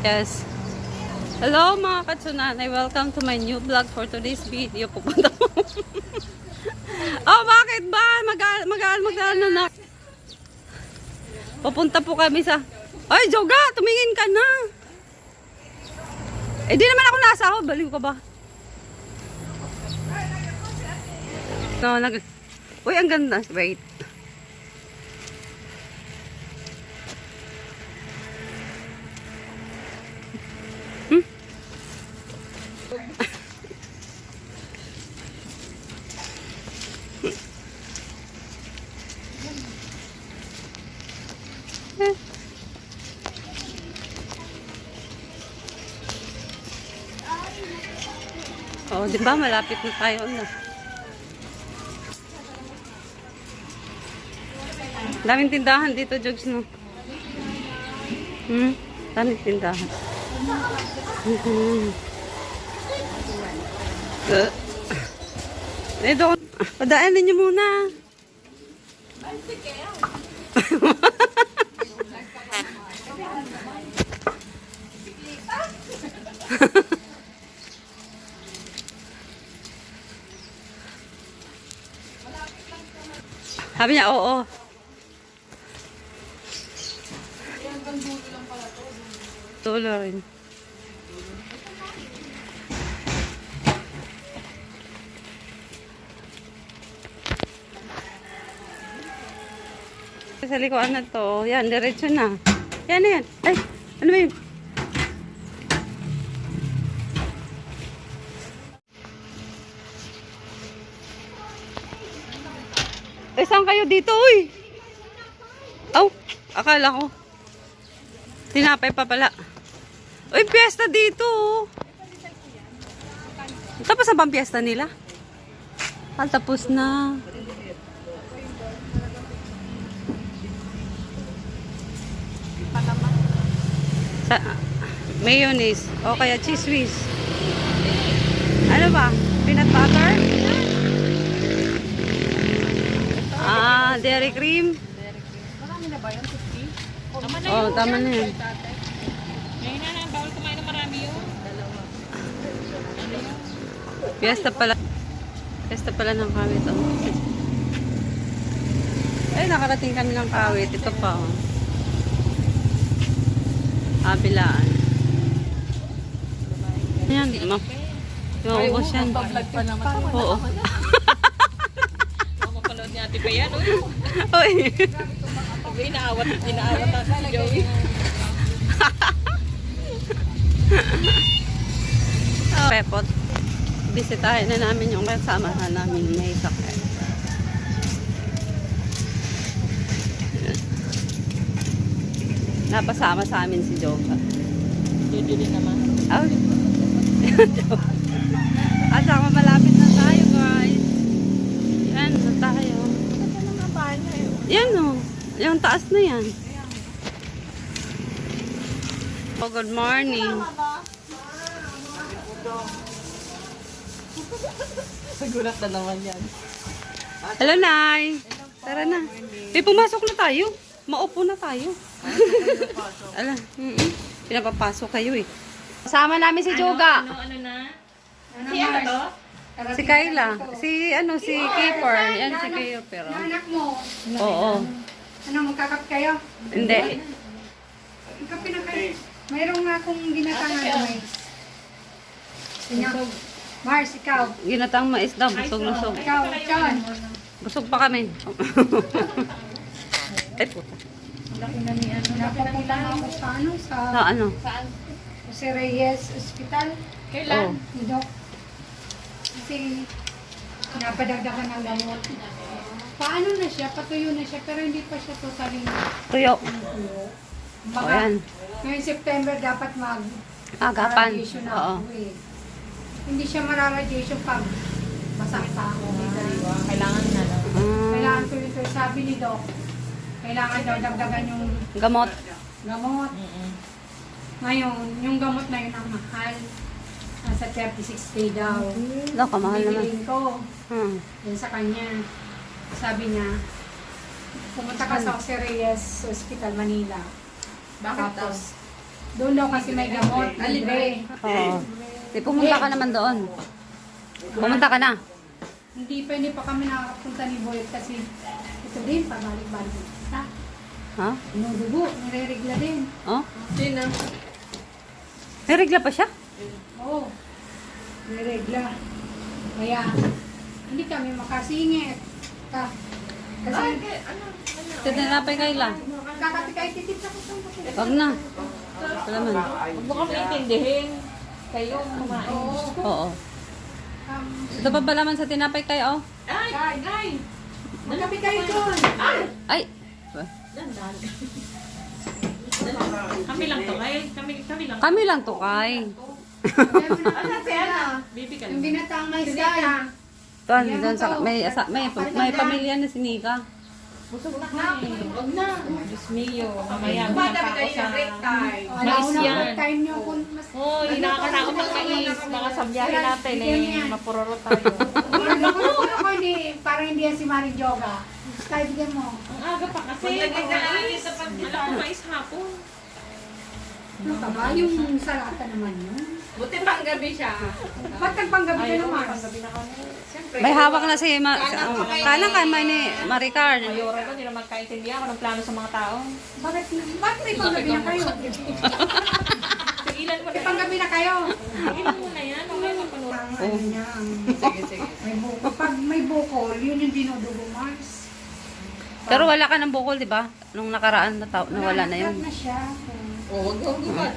Yes. Hello mga katsunanay. Welcome to my new vlog for today's video. Pupunta po. oh, bakit ba? Mag- mag- mag- na. Pupunta po kami sa... Ay, Joga! Tumingin ka na! Eh, di naman ako nasa ako. Baliw ka ba? No, nag... Uy, ang ganda. Wait. Oh, di ba malapit na tayo na. Daming tindahan dito, Jogs, no? Hmm? Daming tindahan. Hmm. Eh, doon. Padaanin niyo muna. Sabi niya, oo. Tulo rin. Sa likuan na to. Yan, diretso na. Yan, yan. Ay, ano ba yun? Eh, saan kayo dito, uy? Aw, akala ko. Tinapay pa pala. Uy, piyesta dito. oh. Tapos na bang piyesta nila? Ah, tapos na. Sa, mayonnaise. O kaya cheese whiz. Ano ba? Peanut butter? Ah, dairy cream. Marami na ba yun? 50? Tama na Oh, tama na yan. Ngayon na, bawal kumain ng marami yun. Fiesta pala. Fiesta pala ng kawit. Oh. Ay, nakarating kami ng kawit. Ito pa, oh. Kabilaan. Ayan, ma. Maubos yan. Vlog pa naman. Oo. Ate pa yan. Uy, Uy. Uy, inaawat, inaawat natin si Joey. Pepot. Bisitahin na namin yung kasama na namin may sakit. Napasama sa amin si Joka. Duduli naman. Oh. At saka malapit na tayo guys. Yan na tayo. Ito na nga bahay na yun. Yan o. Yung taas na yan. Oh, good morning. Nagulat na naman yan. Hello, Nay. Tara na. Eh, pumasok na tayo. Maupo na tayo. Ala, mm -mm. pinapapasok kayo eh. Kasama namin si Joga. Ano, ano na? Si ano to? Si Kayla. Si, ano, si Kipper. Yan, si Kayo, pero. Anak mo, Oo. ano, magkakap kayo? Hindi. Kape na kayo. Mayroon nga akong ginatangan na mais. Sino? Mars, ikaw. Ginatang mais daw. Busog-lusog. Ikaw, John. Busog pa kami. Ay, puta. Napapunta nga ako sa ano, sa Sa ano? Saan? Jose Reyes Hospital. Oh. Kailan? Ni Doc. Kasi napadagdagan ng gamot. Paano na siya? Patuyo na siya, pero hindi pa siya totally Tuyo. natuyo. O, Baka yan. ngayong September dapat mag Agapan. radiation na Oo. ako eh. Hindi siya mararadiation pag masakta ako. Kailangan na lang. Mm, Kailangan ko ito, sabi ni Doc, kailangan daw dagdagan yung gamot. gamot. Ngayon, yung gamot na yun ang mahal. Nasa 36k daw. Lo, kamahal naman. Bibiliin ko Hmm. yun sa kanya. Sabi niya, pumunta ka sa Jose Reyes Hospital, Manila. Bakit daw? Tapos, Doon daw kasi may gamot. Libre. Oo. Di pumunta ka naman doon. Pumunta ka na. Hindi pa, hindi pa kami nakakapunta ni Boy kasi ito din, pabalik-balik. Ha? Ha? Inudugo, nire-regla din. Oh? Sino? May regla pa siya? Oo. Nire-regla. Kaya, hindi kami makasingit. Ka, kasi, Ano? Tinapay kayo lang. kakatikay titip sa kusang Wag na. Salaman. Huwag mo kami intindihin. Kayo, kumain. Oo. Um, Ito pa palaman sa tinapay kayo, oh. Ay! Ay! Magabi kayo doon. Ay! Dandan. Kami lang to, ay. Kami, kami lang. Kami lang to, kay. Ano si Ana? Baby ka Yung binatang may sky. Doon, doon sa, may, asa, may, may pamilya na si Nika. Busog na kami. Huwag na. Diyos mio. Mamaya, bumata ako sa... Mais yan. time nyo kung mas... Oh, hindi nakakatakot ng mais. Baka sa natin eh, mapuroro tayo. Ano ko hindi, parang hindi yan si Maring Joga. Kahit bigyan mo. Ang aga pa kasi. mais. Alam ko mais hapon. Ano ka ba? Yung salata naman yun. Buti pang gabi siya. Ba't nagpanggabi ka naman? panggabi na kami. Siyempre. May hawak na si Ma... Kanan ka, may ni Maricar. Ayoro ko, hindi naman kaintindihan ako ng plano sa mga tao. Bakit, bakit may panggabi na kayo? Tigilan mo na May panggabi na kayo. Tigilan mo na yan. Okay, mapanood. Ang ano niya, Sige, sige. may bukol. Pag may bukol, yun yung dinudugo Mars. Pero wala ka ng bukol, di ba? Nung nakaraan, nata- nawala na yun. na siya. Oh, wag kang gumat.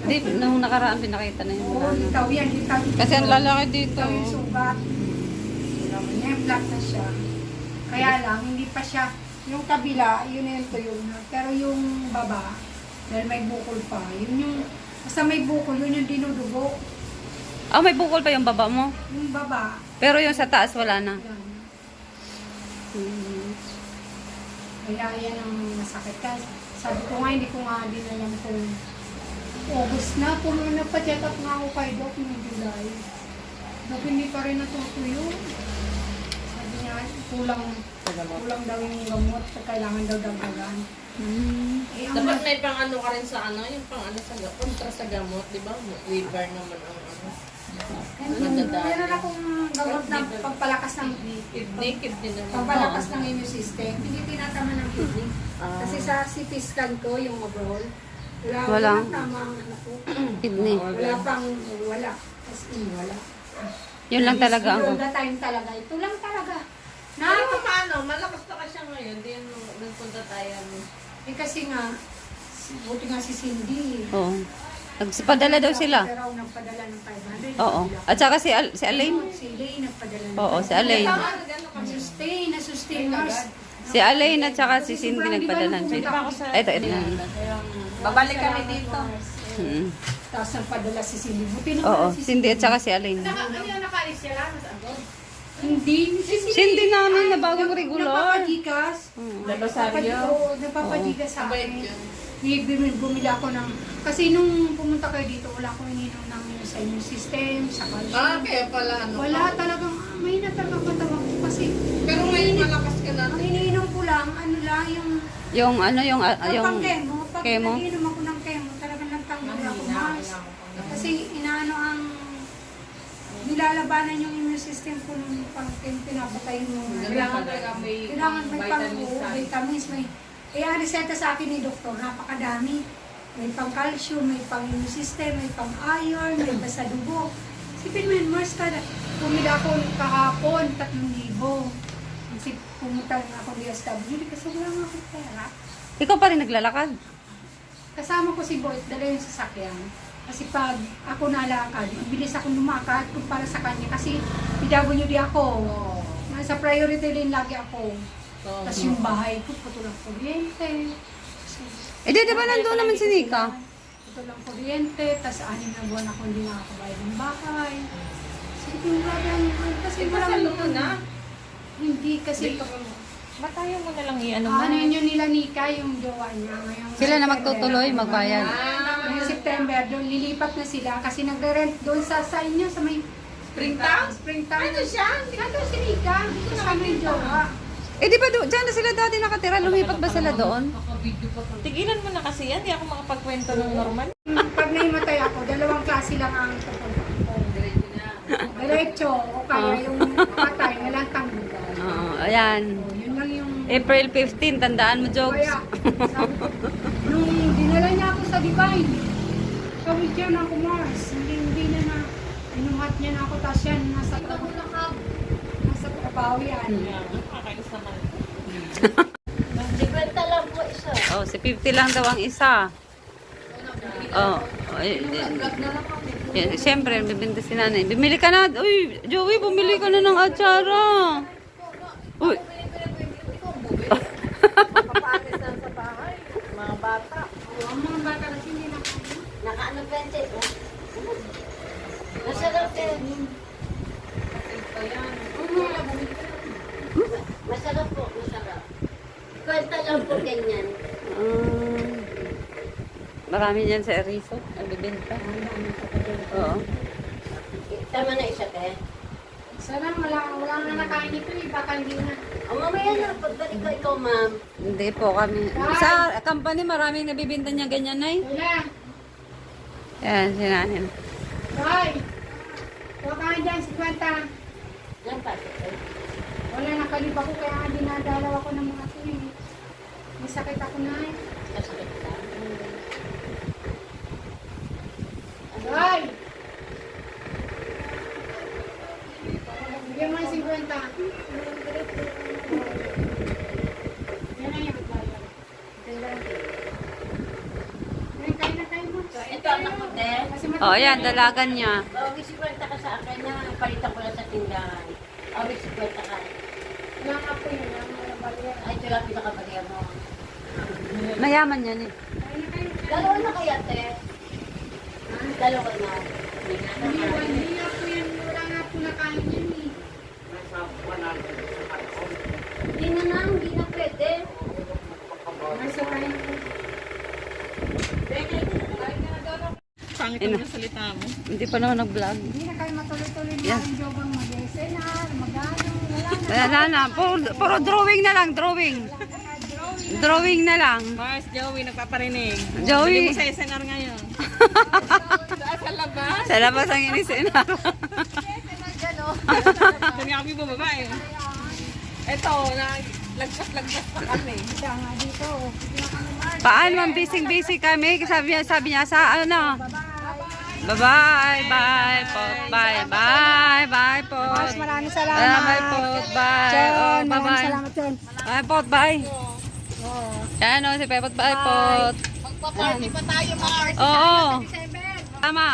Di, nung nakaraan, pinakita na yun. Oo, ikaw yan. Ikaw. Kasi ang lalaki dito. Ikaw yung sugat. Alam mo niya, flat na siya. Kaya lang, hindi pa siya, yung kabila, yun na yung tuyo na. Pero yung baba, dahil may bukol pa, yun yung, basta may bukol, yun yung dinudugo. Ah, may bukol pa yung baba mo. Yung baba, Pero yung sa taas, wala na. yan. Hmm. Kaya yan ang masakit ka. Sabi ko nga, hindi ko nga din alam kung August na, kung nagpa-check up nga ako kay Doc noong July. Doc, hindi pa rin natutuyo. Sabi niya, kulang, kulang daw yung gamot, so kailangan daw dagdagan. Hmm. Eh, ang Dapat may pang ano ka rin sa ano, yung pang ano sa gamot, kontra sa gamot, di ba? Liver naman ang ano. Madadali. Meron akong gamot na pagpalakas ng Kidney, kidney naman. pagpalakas ng immune system. Hindi tinatama ng kidney. Ah. Kasi sa CT scan ko, yung overall, wala, walang ano ko. Kidney. Wala pang wala. As in, wala. Yun lang talaga ang... All the time talaga. Ito lang talaga. Na, Pero paano, malakas na ka siya ngayon, di yan nung nagpunta tayo. ano. eh kasi nga, buti nga si Cindy. Oo. Nagpadala daw sila. Pero nagpadala ng 500. Oo. At saka si, Al- si Alain. Si Elaine nagpadala ng Oo, si Alain. Sustain, na sustain. Si Alain at saka si Cindy nagpadala ng ako sa... Ito, ito. Babalik kami dito. Hmm. Tapos nagpadala si Cindy. Buti naman Oo, si Cindy at saka si Alain. Ano yung nakaalis siya lang? Nasa agad? Hindi. Si Cindy namin na bagong regular. Nagpapadikas. Hmm. Oo, nagpapadikas sa akin. bumili, ako ng... Kasi nung pumunta kayo dito, wala akong ininom ng sa immune system, sa calcium. Ah, kaya pala ano. Wala talagang, may na talaga katawan ko kasi Pero ngayon malakas ka na. ang iniinom ko lang, ano lang, yung, Yung ano, yung... ah, yung, yung pang. Pag chemo? nag-iinom ako ng chemo, talagang nagtanggol ako mas. Kasi inaano ang, nilalabanan yung immune system ko nung pang pinapatay mo. Kailangan talaga may Kailangan may pang vitamins ka. vitamins, may kaya ang reseta sa akin ni doktor, napakadami. May pang calcium, may pang immune system, may pang iron, may basta dugo. Sipin mo yun, Mars ka na. Pumila ako kahapon, 3,000. Kasi pumunta nga ako DSWD kasi wala nga akong pera. Ikaw pa rin naglalakad. Kasama ko si Boy, dala yung sasakyan. Kasi pag ako nalakad, bilis ako lumakad kumpara sa kanya kasi PWD ako. Nasa priority din lagi ako. Oo. Tapos yung bahay ko, puto ng kuryente. Eh, di, ba nandun naman si Nika? Puto ng kuryente, tapos anim na buwan ako hindi nakakabayad ng bahay. Sige, yung ang kasi wala na. Hindi kasi Dito. Ba't tayo mo na lang i-ano mo? ano yun yung nila Nika, yung jowa niya. Ngayong Sila na September. magtutuloy, magbayad. Ngayong September, doon lilipat na sila kasi nagre-rent doon sa sa inyo, sa may Springtown? Springtown. Ano siya? Ano si Nika? Kasama yung jowa. Eh, di ba do, dyan na sila dati nakatira? Lumipat ba sila doon? Tigilan mo na kasi yan. Di ako makapagkwento ng normal. Hmm, Pag naimatay ako, dalawang klase lang ang pupunta ko. Diretso o kaya yung patay na lang tanggal. Oo, ayan. Lang. April 15, tandaan mo, Jokes. Kaya, sabi ko, nung dinala niya ako sa Divine, sabi siya na ako, Mars, hindi, hindi na na, inuhat niya na ako, tapos yan, nasa trabaho na ka. Nasa trabaho yan. Yeah, nakakainis naman. Oh, si 50 lang daw ang isa. Oh, eh, eh, siyempre, bibinta si nanay. Bumili ka na. Uy, Joey, bumili ka na ng atsara. Uy. Ang mga bata kasi hindi na Nakaano pa yan, oh. Masarap eh. Masarap po, masarap. Kwenta lang po ganyan. Um, marami yan sa Erizo. Ang bibinta. Oo. Tama na isa, te. Sana wala, wala na nakain ito eh, baka hindi na. O mamaya na, pagbalik ko ikaw, ma'am. Hindi po kami. Sa company, maraming nabibinta niya ganyan, Nay. Wala. Yan, si nanay. Hoy! Huwag ka nga dyan, 50. Yan, pasok. Wala, nakalib ako kaya nga dinadalaw ako ng mga tuwi. May sakit ako na eh. Kasakit ka. Hoy! Bigyan mo yung 50. Yan na yan. Yan, kain na kain mo. Ito, anak ko, te. Kasi Oh, yan, dalagan niya. Awag si kwenta ka sa akin na palitan ko lang sa tindahan. Awag si kwenta ka. Wala nga po yun. Wala nga baliyan. Ay, ito lang pinakabalihan mo. Mayaman yan eh. Dalawa na kaya, te. Dalawa na. Hindi Hindi, po yan. Wala nga po nakain yan eh. Hindi na na, hindi na pwede. Nasa kain po. Pangit ang salita mo. Hindi pa naman nag-vlog. Hindi na kayo matuloy-tuloy na Yan. ang jogang mag-SNR, mag-ano, wala na. Wala na. Puro, puro drawing na lang, drawing. Drawing na lang. Mars, Joey, nagpaparinig. Joey. Bili mo sa SNR ngayon. sa labas. Sa labas ang inisinap. Doon nga kami bumaba eh. Ito, na lagpas-lagpas pa kami. Siya nga dito. Paan, ma'am, busy-busy kami. Sabi niya, sabi niya sa ano. Bye-bye, bye, po. Bye, bye, bye, po. Maraming Bye, po. Bye. Oh, bye-bye. salamat John. Bye, po. Bye. Yan, o, si Pepot. Bye, po. Magpa-party pa tayo, Mars. Oo. Tama.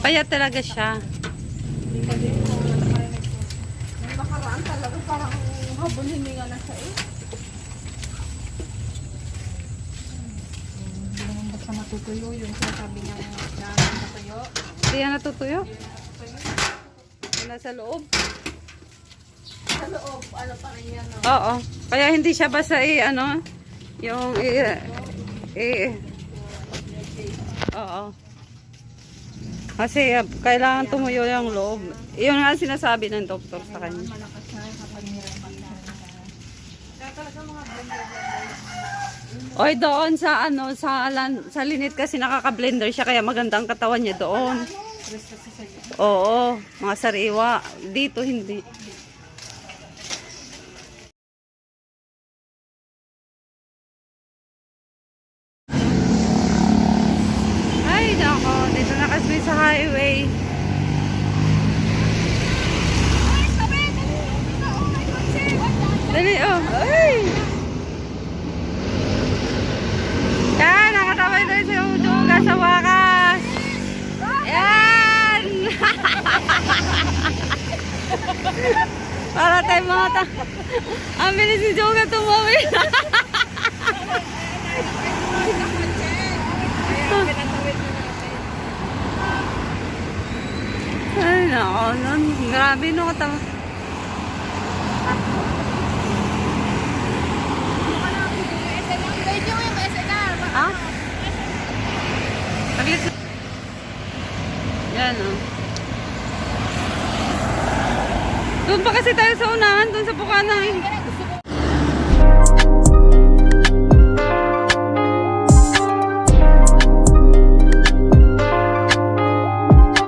Payat talaga siya. nung nakaraan talaga parang habol hininga na siya eh. Hindi matutuyo yung sinasabi niya na natuyo. Hindi yan natutuyo. Nasa loob. Sa loob, ano pa rin yan. no? Oo. Kaya hindi siya basta i ano, yung i, i Oo. Kasi uh, kailangan tumuyo yung loob. Yun nga sinasabi ng doktor sa kanya. Oy, doon sa ano sa lan, sa linit kasi nakaka-blender siya kaya maganda ang katawan niya doon. Oo, mga sariwa. Dito hindi. Ay, nako. Dito na kasi sa highway. Dali, oh. Ay! tao nun. Grabe no, tao. Ah? Paglit na. Yan o. Oh. Doon pa kasi tayo sa unahan, doon sa Bukana eh.